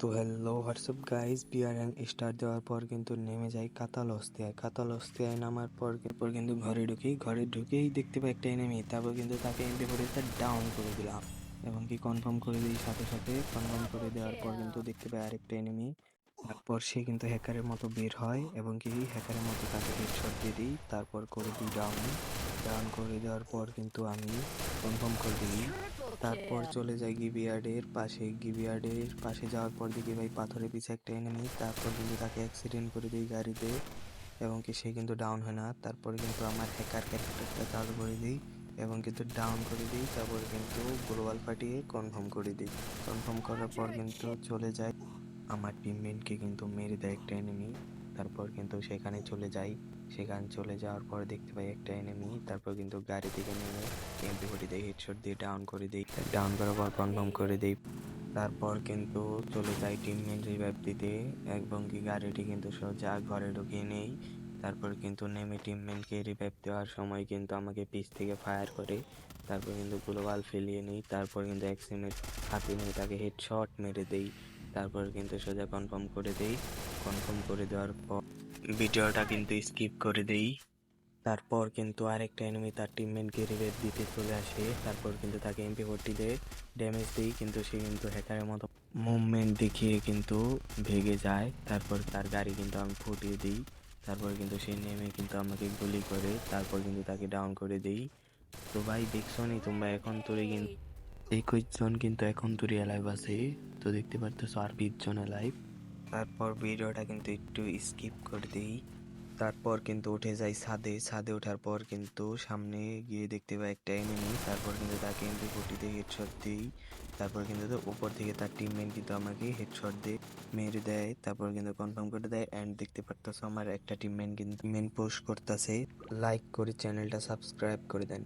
তো hello WhatsApp guys B R N star দেওয়ার পর কিন্তু নেমে যাই কাতাল অস্তিয়ায়। কাতাল অস্তিয়ায় নামার পর পর কিন্তু ঘরে ঢুকি। ঘরে ঢুকেই দেখতে পাই একটা এনেমি তারপর কিন্তু তাকে এমপি করে ডাউন করে দিলাম। এবং কি কনফার্ম করে দিই সাথে সাথে। কনফার্ম করে দেওয়ার পর কিন্তু দেখতে পাই আরেকটা এনিমি তারপর সে কিন্তু হ্যাকারের মতো বের হয় এবং কি হ্যাকারের মতো তাকে হেডশট দিয়ে দিই, তারপর করে দিই ডাউন ডাউন করে দেওয়ার পর কিন্তু আমি কনফার্ম করে দিই। তারপর চলে যাই গিবিয়ার্ডের পাশে। গিবিয়ার্ডের পাশে যাওয়ার পর দেখি ভাই পাথরের পিছে একটা এনিমি তারপর কিন্তু তাকে অ্যাক্সিডেন্ট করে দিই গাড়িতে এবং কি সে কিন্তু ডাউন হয় না। তারপরে কিন্তু আমার হ্যাকার ক্যারেক্টারটা চালু করে দিই এবং কিন্তু ডাউন করে দিই। তারপর কিন্তু গ্লোবাল পাঠিয়ে কনফার্ম করে দিই। কনফার্ম করার পর কিন্তু চলে যায় আমার টিমমেটকে কিন্তু মেরে দেয় একটা এনিমি তারপর কিন্তু সেখানে চলে যাই। সেখানে চলে যাওয়ার পর দেখতে পাই একটা এনিমি তারপর কিন্তু গাড়ি থেকে নেমে এমপি ফোর্টি দিয়ে হেডশট দিয়ে ডাউন করে দিই। ডাউন করার পর কনফার্ম করে দিই। তারপর কিন্তু চলে যাই টিমমেট রিভাইভ দিতে, এবং কি গাড়িটি কিন্তু সোজা ঘরে ঢুকিয়ে নেই। তারপর কিন্তু নেমে টিমমেটকে রিভাইভ দেওয়ার সময় কিন্তু আমাকে পিছ থেকে ফায়ার করে। তারপর কিন্তু গ্লোবাল ফেলিয়ে নিই। তারপর কিন্তু অ্যাক্সিমেট হাতে নিয়ে তাকে হেডশট মেরে দেই। তারপর কিন্তু সোজা কনফার্ম করে দেই। কনফার্ম করে দেওয়ার পর ভিডিওটা কিন্তু স্কিপ করে দেই। তারপর কিন্তু আরেকটা এনিমি তার টিমমেটকে রিভাইভ দিতে চলে আসে। তারপর কিন্তু তাকে এমপি ফোর্টিতে ড্যামেজ দিই, কিন্তু সে কিন্তু হ্যাকারের মতো মুভমেন্ট দেখিয়ে কিন্তু ভেগে যায়। তারপর তার গাড়ি কিন্তু আমি ফুটিয়ে দিই। তারপর কিন্তু সে নেমে কিন্তু আমাকে গুলি করে। তারপর কিন্তু তাকে ডাউন করে দিই। তো ভাই দেখছ নি তোমরা? এখন তোরে কিন্তু একুশ জন কিন্তু এখন তুরি লাইভ আছে, তো দেখতে পারতেছো আর বিশ জন লাইভ তারপর ভিডিওটা কিন্তু একটু স্কিপ করে দিই। তারপর কিন্তু উঠে যাই ছাদে ছাদে ওঠার পর কিন্তু সামনে গিয়ে দেখতে পাই একটা এনিমি তারপর কিন্তু তাকে এমপি ফোর্টিতে হেডশট দিই। তারপর কিন্তু উপর থেকে তার টিমমেট কিন্তু আমাকে হেডশট দিয়ে, মেরে দেয়। তারপর কিন্তু কনফার্ম করে দেয় অ্যান্ড দেখতে পারতেছো আমার একটা টিমমেট কিন্তু মেন পোস্ট করতেছে। লাইক করে চ্যানেলটা সাবস্ক্রাইব করে দেন।